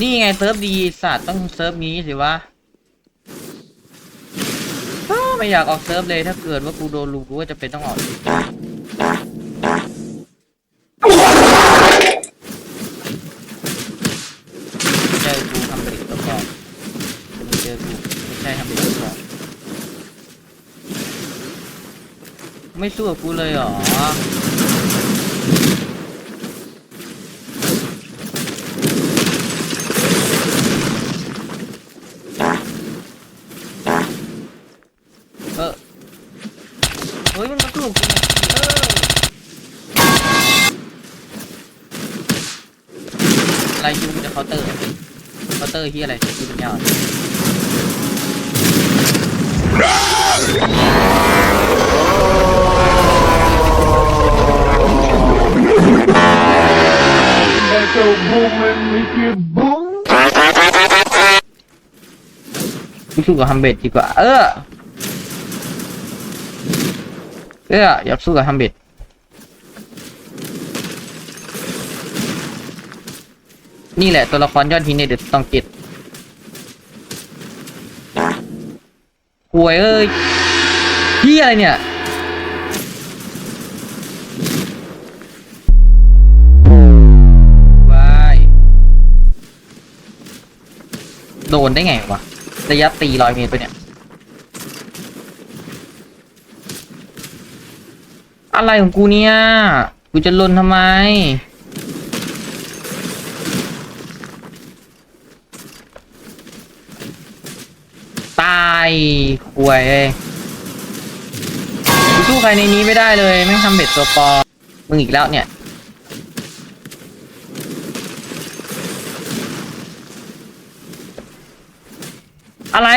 นี่ไงเซิร์ฟดีสัตว์ต้องเซิร์ฟนี้สิวะไม่อยากออกเซิร์ฟเลยถ้าเกิดว่ากูโดนลูกกูก็จะเป็นต้องออกเจอกูทำเป็นตัวกอนมึงเจอกูไม่ใช่ทำเป็นตัวกอนไม่สู้กับกูเลยเหรอ เออ เฮ้ย มันมาสู้กับกูเออ อะ ไรยูมันจะเคาน์เตอร์เคาน์เตอร์ที่อะไรที่เป็นยอดสู้กับฮัมเบดดีกว่า เออ เออ อยากสู้กับฮัมเบด นี่แหละตัวละครยอดฮิตในเดอะต้องเก็ตหวยเอ้ยพี่อะไรเนี่ยวายโดนได้ไงวะ ระยะตีร้อยเมตรไปเนี่ย อะไรของกูเนี่ย กูจะลนทำไม ตายควยเอ้ยกูสู้ใครในนี้ไม่ได้เลยแม่งทำเบ็ดตัวปอมึงอีกแล้วเนี่ยอะไร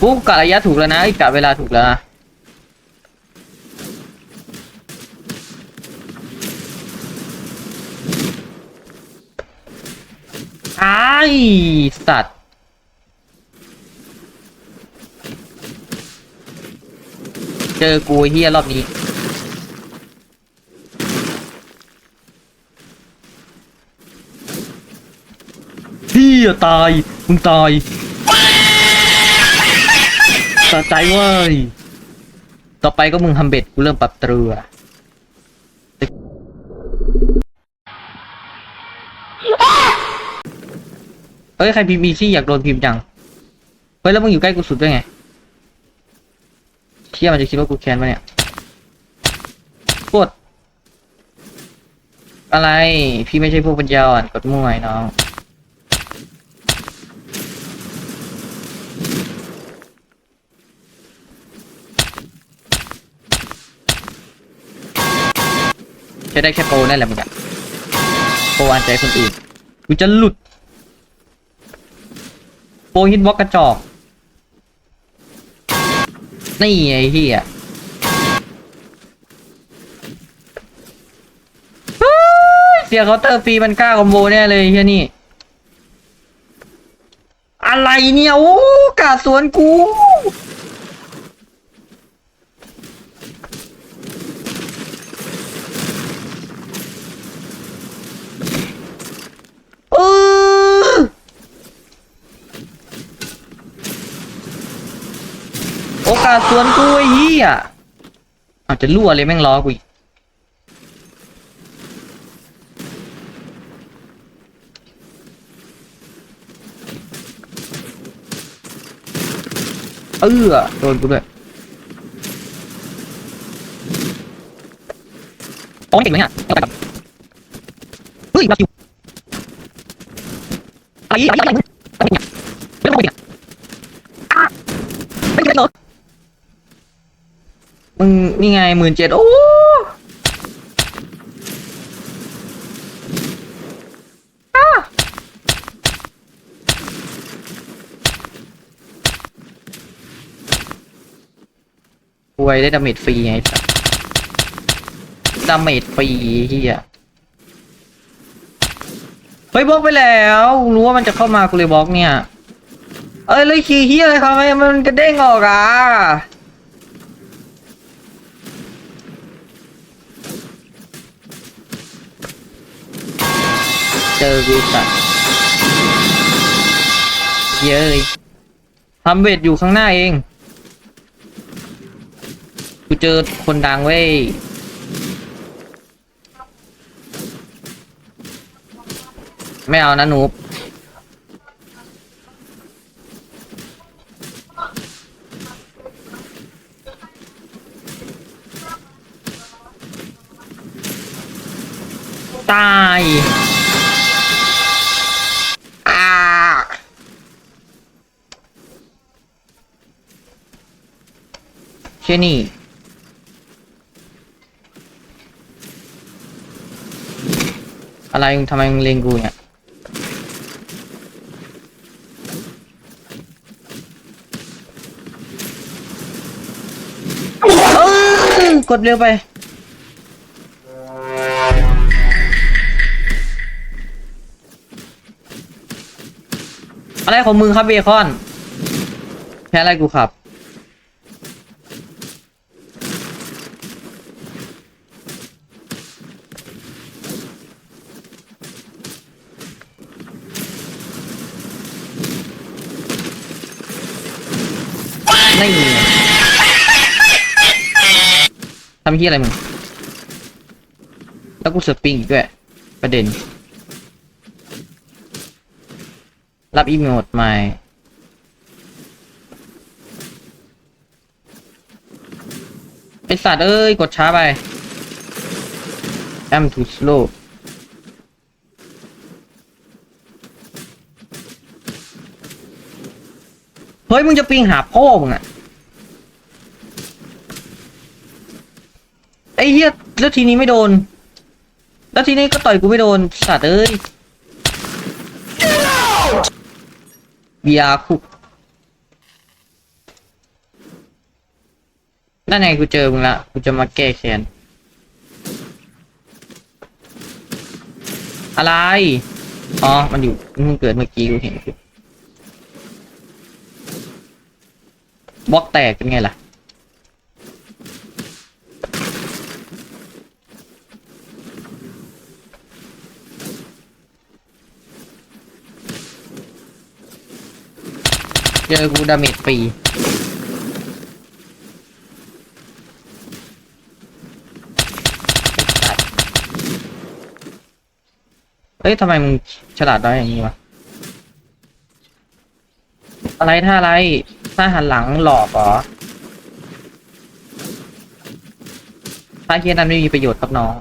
ปุ๊บกะระยะถูกแล้วนะกะเวลาถูกแล้วนะไอ้ายสัตว์ เจอกูเฮียรอบนี้ พี่ตาย มึงตายสะใจเว้ย ต่อไปก็มึงทำเบ็ดกูเริ่มปรับเตรือเฮ้ย ใครพิมพ์มีซี่อยากโดนพิมพ์จัง เฮ้ย แล้วมึงอยู่ใกล้กูสุดด้วยไง เที่ยมันจะคิดว่ากูแค้นปะเนี่ยกด อะไร พี่ไม่ใช่พวกปัญญาอ่อนกดมั่วไอ้น้อง ใช้ได้แค่โปรนั่นแหละมึงอะโปรอันใจคนอื่น กูจะหลุด โปรฮิตบล็อกกระจอก นี่ไอ้ที่อะเสียเคาน์เตอร์ฟรีมันกล้าคอมโบแน่เลยเฮียนี่ อะไรเนี่ย โอ้กาดสวนกู เออโอกา สวนกูไอ้เหี้ยอาจจะรั่วเลยแม่งล้อกูอีกเออโดนกูด้วยโอ้ยเก่งไหมเนี่ยเฮ้ยรับอยู่อะไรอะไรอะไรอะไรเนี่ยไม่ต้องไปเนี่ยอะไม่เป็นไรเหรอ มึงนี่ไงหมื่นเจ็ดโอ้อะรวยได้ดาเมจฟรีไงดาเมจฟรีเฮียเฮ้ยบล็อกไปแล้วรู้ว่ามันจะเข้ามากูเลยบล็อกเนี่ย เอ้ยเลยขี่เฮียอะไรครับไมมันกระเด้งออกอะ อกูสัตว์เย้ยทำเวทอยู่ข้างหน้าเอง กูเจอคนดังเว้ยไม่เอานะหนูตาย เช่นี่ อะไรมึงทำไมมึงเลงกูเนี่ยกดเร็วไป อะไรของมึงครับเบคอนแค่อะไรกูขับนี่ไงทำที่อะไรมึง แล้วกูเสือปิงอีกด้วย ประเด็น รับอีเมลดใหม่ไอสัตว์เอ้ย กดช้าไป I'm too slow เฮ้ย มึงจะปิงหาพ่อมึงอะไอ้เหี้ยแล้วทีนี้ไม่โดน แล้วทีนี้ก็ต่อยกูไม่โดนสัตว์เอ้ย บียร์คุกนั่นไงกูเจอมึงละกูจะมาแก้แค้นอะไร อ๋อ มันอยู่มึงเกิดเมื่อกี้กูเห็นบล็อกแตกเป็นไงล่ะ เจอกูดาเมจฟรีเอ้ยทำไมมึงฉลาดได้อย่างนี้วะ อะไรท่าอะไรท่าหันหลังหลอกเหรอท่าเคียนั้นไม่มีประโยชน์กับน้อง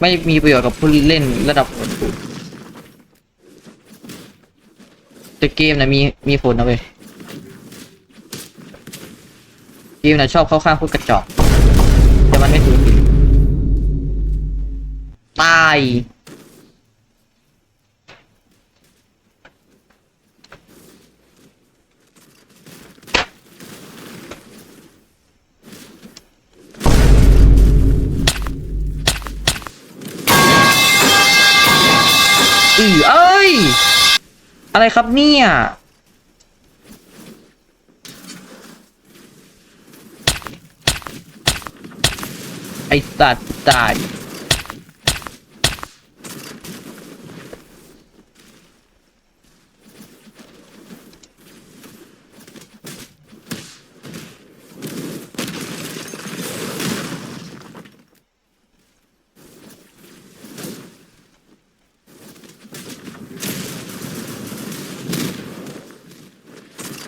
ไม่มีประโยชน์กับผู้เล่นระดับสูง แต่เกมนะมีมีผลนะเว้ยเกมนะชอบเข้าข้างพวกกระจอกแต่มันไม่ถูกตาย อะไรครับเนี่ยไอสัตว์ตาย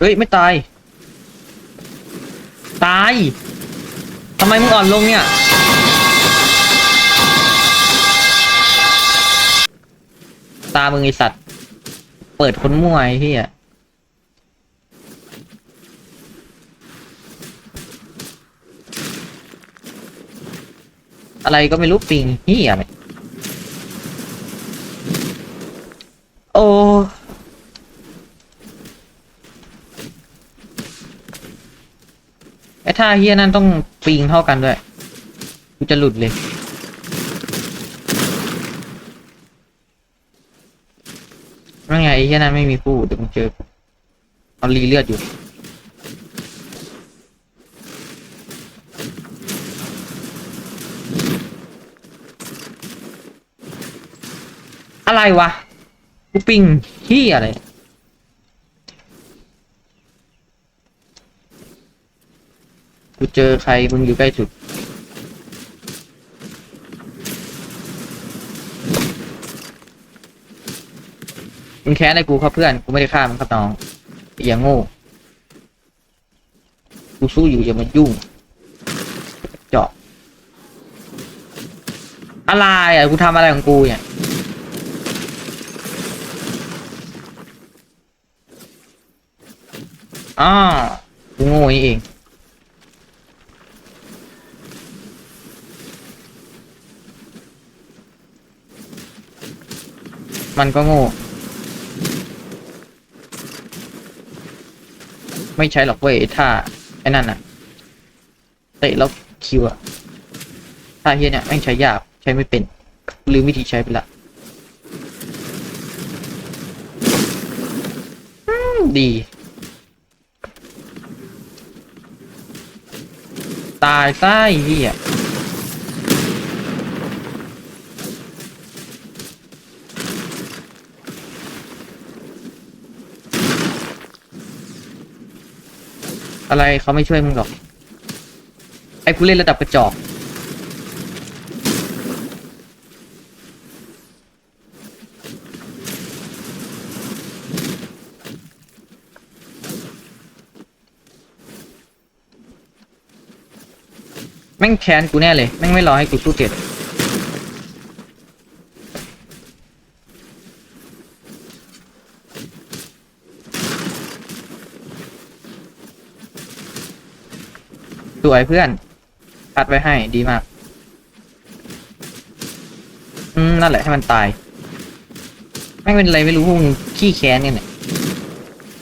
เฮ้ย ไม่ตาย ตายทำไมมึงอ่อนลงเนี่ย ตามึงไอสัตว์ เปิดคนมั่วไอ้ที่อะอะไรก็ไม่รู้ปิงเฮียไหมโอ้ ไอ้ ท่าเฮียนั่นต้องปิงเท่ากันด้วย กูจะหลุดเลย นั่นไงไอ้เฮียนั่นไม่มีคู่เดี๋ยวมึงเจอ เอารีเลือดอยู่ อะไรวะ กูปิงที่อะไร กูเจอใครมึงอยู่ใกล้สุด มึงแค้นไอ้กูครับเพื่อน กูไม่ได้ฆ่ามึงครับน้อง อย่าโง่ กูสู้อยู่อย่ามายุ่ง เจาะ อะไรอะ กูทำอะไรของกูเนี่ยอ้าวกูโง่นี่เอง มันก็โง่ ไม่ใช่หรอกเว้ยถ้าไอ้นั่นน่ะเตะแล้วคิวอะถ้าเฮียเนี่ยแม่งใช้ยากใช้ไม่เป็น ลืมวิธีใช้ไปละดี ตายซะไอ้เฮีย อะไรเขาไม่ช่วยมึงหรอก ไอ้กูเล่นระดับกระจอกแม่งแค้นกูแน่เลย แม่งไม่รอให้กูสู้เจ็ด วยเพื่อนพัดไว้ให้ดีมาก อืม นั่นแหละให้มันตายแม่เป็นไรไม่รู้พวกมึงขี้แค้นเนี่ย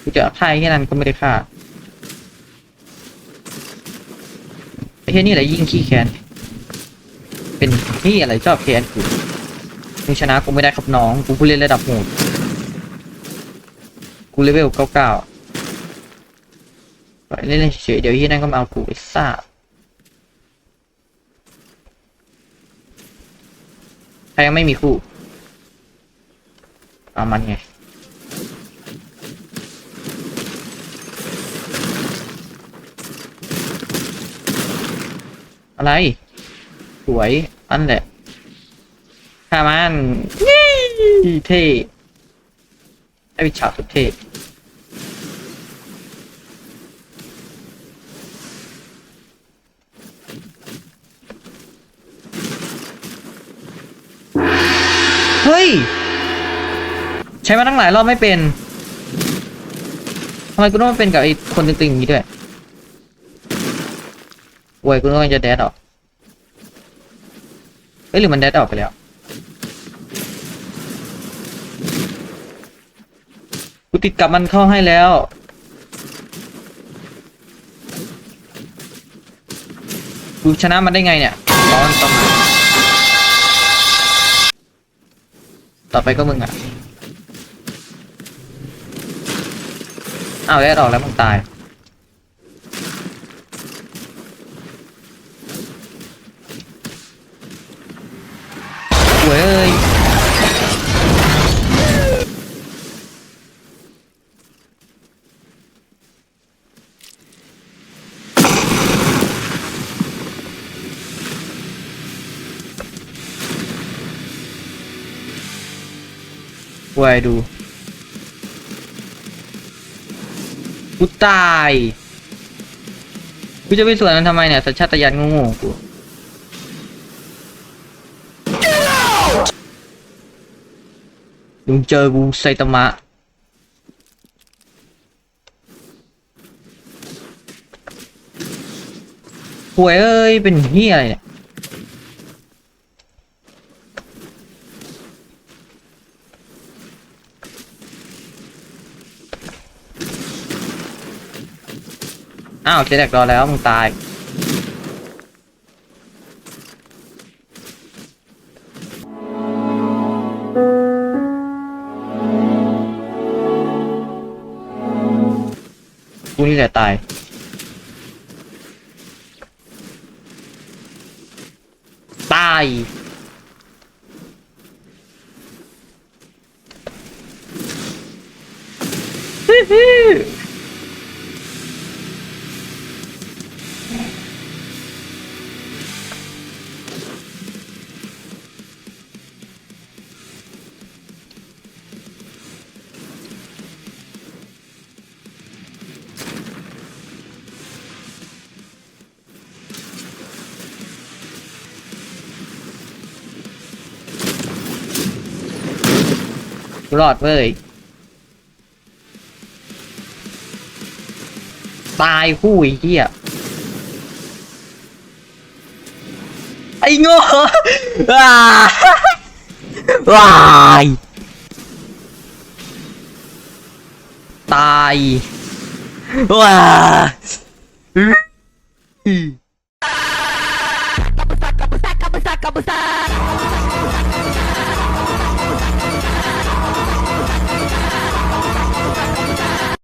กูจะฆ่าไอ้แค่นั้นก็ไม่ได้ฆ่าไอ้เฮียนี่แหละยิ่งขี้แค้น เป็นที่อะไรชอบแค้นกูมึงชนะกูไม่ได้ครับน้อง กูผู้เล่นระดับโหดกูเลเวลเก้าเก้า ปล่อยเล่นเฉยเดี๋ยวที่นั่นก็มาเอากูไอ้ซ่าใครยังไม่มีคู่เอามันไงอะไร สวย อันแหละข้ามันทีเท่ไอ้วิชาสุดเท่เฮ้ย ใช้มาตั้งหลายรอบไม่เป็นทำไมกูต้องมาเป็นกับไอ้คนตึงๆอย่างนี้ด้วยโวยกูนึกว่าจะแดดออกเอ้ยหรือมันแดดออกไปแล้ว กูติดกับมันเข้าให้แล้ว กูชนะมันได้ไงเนี่ยร้อนประมาต่อไปก็มึงอะ อ้าวแดดออกแล้วมึงตายเว้ยเว้ยดู กูตาย กูจะไปสวนมันทำไมเนี่ยสัญชาตญาณโง่ๆกูมึงเจอกูไซตามะหวยเอ้ย เป็นเฮียอะไรเนี่ย อ้าวเจแดกรอแล้วมึงตาย กูนี่แหละตาย รอดเว้ย ตายคู่ไอ้เหี้ยไอ้โง่ว้าว้ายตายว้า Kapusa, kapusa, kapusa.